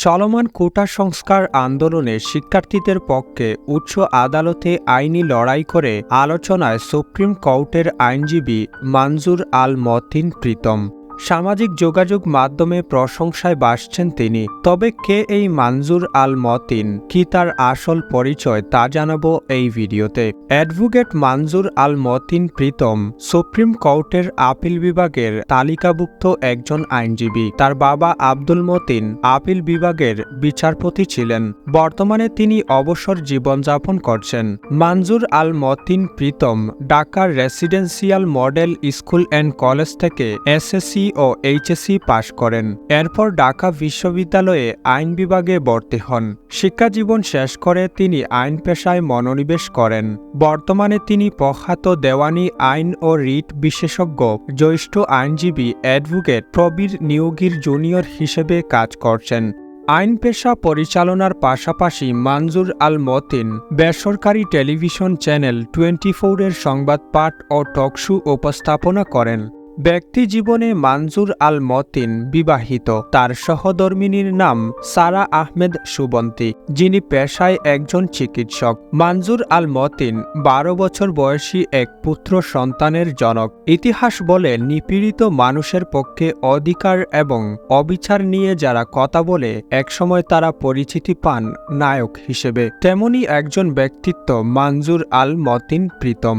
চলমান কোটা সংস্কার আন্দোলনে শিক্ষার্থীদের পক্ষে উচ্চ আদালতে আইনি লড়াই করে আলোচনায় সুপ্রিম কোর্টের আইনজীবী মানজুর আল মতিন প্রীতম। সামাজিক যোগাযোগ মাধ্যমে প্রশংসায় বাসছেন তিনি। তবে কে এই মানজুর আল মতিন? কি তার আসল পরিচয়? তা জানাব এই ভিডিওতে। অ্যাডভোকেট মানজুর আল মতিন প্রীতম, সুপ্রিম কোর্টের আপিল বিভাগের তালিকাভুক্ত একজন আইনজীবী। তার বাবা আব্দুল মতিন আপিল বিভাগের বিচারপতি ছিলেন। বর্তমানে তিনি অবসর জীবনযাপন করছেন। মানজুর আল মতিন প্রীতম ঢাকার residential model school and college থেকে এসএসসি ও এইচএসসি পাশ করেন। এরপর ঢাকা বিশ্ববিদ্যালয়ে আইন বিভাগে ভর্তি হন। শিক্ষাজীবন শেষ করে তিনি আইন পেশায় মনোনিবেশ করেন। বর্তমানে তিনি প্রখ্যাত দেওয়ানি আইন ও রিট বিশেষজ্ঞ, জ্যেষ্ঠ আইনজীবী অ্যাডভোকেট প্রবীর নিয়োগীর জুনিয়র হিসেবে কাজ করছেন। আইন পেশা পরিচালনার পাশাপাশি মানজুর আল মতিন, বেসরকারি টেলিভিশন চ্যানেল টোয়েন্টি ফোরের সংবাদ পাঠ ও টকশো উপস্থাপনা করেন। ব্যক্তি জীবনে মানজুর আল মতিন বিবাহিত। তার সহধর্মিনীর নাম সারা আহমেদ সুবন্তী, যিনি পেশায় একজন চিকিৎসক। মানজুর আল মতিন বারো বছর বয়সী এক পুত্র সন্তানের জনক। ইতিহাস বলে নিপীড়িত মানুষের পক্ষে অধিকার এবং অবিচার নিয়ে যারা কথা বলে, একসময় তারা পরিচিতি পান নায়ক হিসেবে। তেমনি একজন ব্যক্তিত্ব মানজুর আল মতিন প্রীতম।